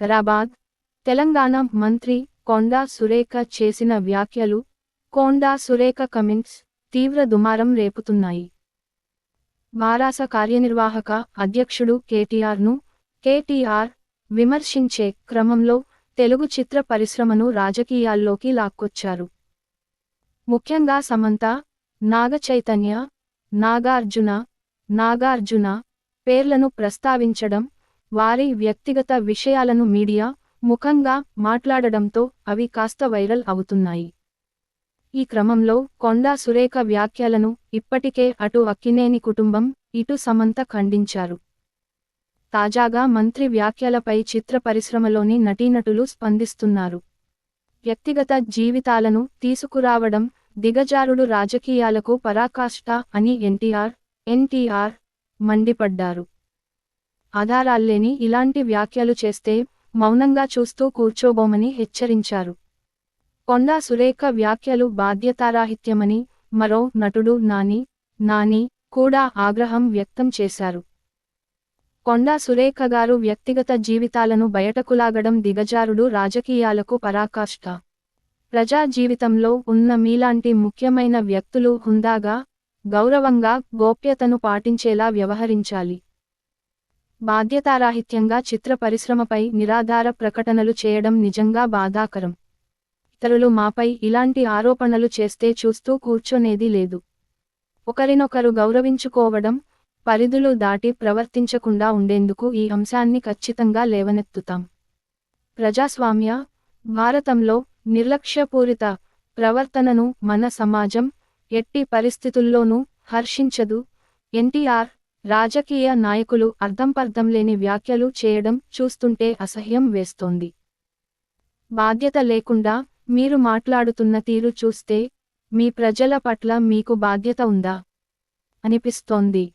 హైదరాబాద్ తెలంగాణ మంత్రి కొండా సురేఖ చేసిన వ్యాఖ్యలు కొండా సురేఖ కమెంట్స్ తీవ్ర దుమారం రేపుతున్నాయి. వారాస కార్యనిర్వాహక అధ్యక్షుడు కేటీఆర్ను కేటీఆర్ విమర్శించే క్రమంలో తెలుగు చిత్ర పరిశ్రమను రాజకీయాల్లోకి లాక్కొచ్చారు. ముఖ్యంగా సమంత నాగచైతన్య నాగార్జున నాగార్జున పేర్లను ప్రస్తావించడం వారి వ్యక్తిగత విషయాలను మీడియా ముఖంగా మాట్లాడడంతో అవి కాస్త వైరల్ అవుతున్నాయి. ఈ క్రమంలో కొండా సురేఖ వ్యాఖ్యలను ఇప్పటికే అటు అక్కినేని కుటుంబం ఇటు సమంత ఖండించారు. తాజాగా మంత్రి వ్యాఖ్యలపై చిత్ర పరిశ్రమలోని నటీనటులు స్పందిస్తున్నారు. వ్యక్తిగత జీవితాలను తీసుకురావడం దిగజారుడు రాజకీయాలకు పరాకాష్ట అని ఎన్టీఆర్ ఎన్టీఆర్ మండిపడ్డారు. ఆధారాల్లేని ఇలాంటి వ్యాఖ్యలు చేస్తే మౌనంగా చూస్తూ కూర్చోబోమని హెచ్చరించారు. కొండా సురేఖ వ్యాఖ్యలు బాధ్యతారాహిత్యమని మరో నటుడు నాని నాని కూడా ఆగ్రహం వ్యక్తం చేశారు. కొండా సురేఖ గారు వ్యక్తిగత జీవితాలను బయటకులాగడం దిగజారుడు రాజకీయాలకు పరాకాష్ట. ప్రజా జీవితంలో ఉన్న మీలాంటి ముఖ్యమైన వ్యక్తులు హుందాగా గౌరవంగా గోప్యతను పాటించేలా వ్యవహరించాలి. బాధ్యతారాహిత్యంగా చిత్ర పరిశ్రమపై నిరాధార ప్రకటనలు చేయడం నిజంగా బాధాకరం. ఇతరులు మాపై ఇలాంటి ఆరోపణలు చేస్తే చూస్తూ కూర్చొనేది లేదు. ఒకరినొకరు గౌరవించుకోవడం పరిధులు దాటి ప్రవర్తించకుండా ఉండేందుకు ఈ అంశాన్ని ఖచ్చితంగా లేవనెత్తుతాం. ప్రజాస్వామ్య భారతంలో నిర్లక్ష్యపూరిత ప్రవర్తనను మన సమాజం ఎట్టి పరిస్థితుల్లోనూ హర్షించదు. ఎన్టీఆర్ రాజకీయ నాయకులు అర్థంపర్థం లేని వ్యాఖ్యలు చేయడం చూస్తుంటే అసహ్యం వేస్తోంది. బాధ్యత లేకుండా మీరు మాట్లాడుతున్న తీరు చూస్తే మీ ప్రజల పట్ల మీకు బాధ్యత ఉందా? అనిపిస్తోంది.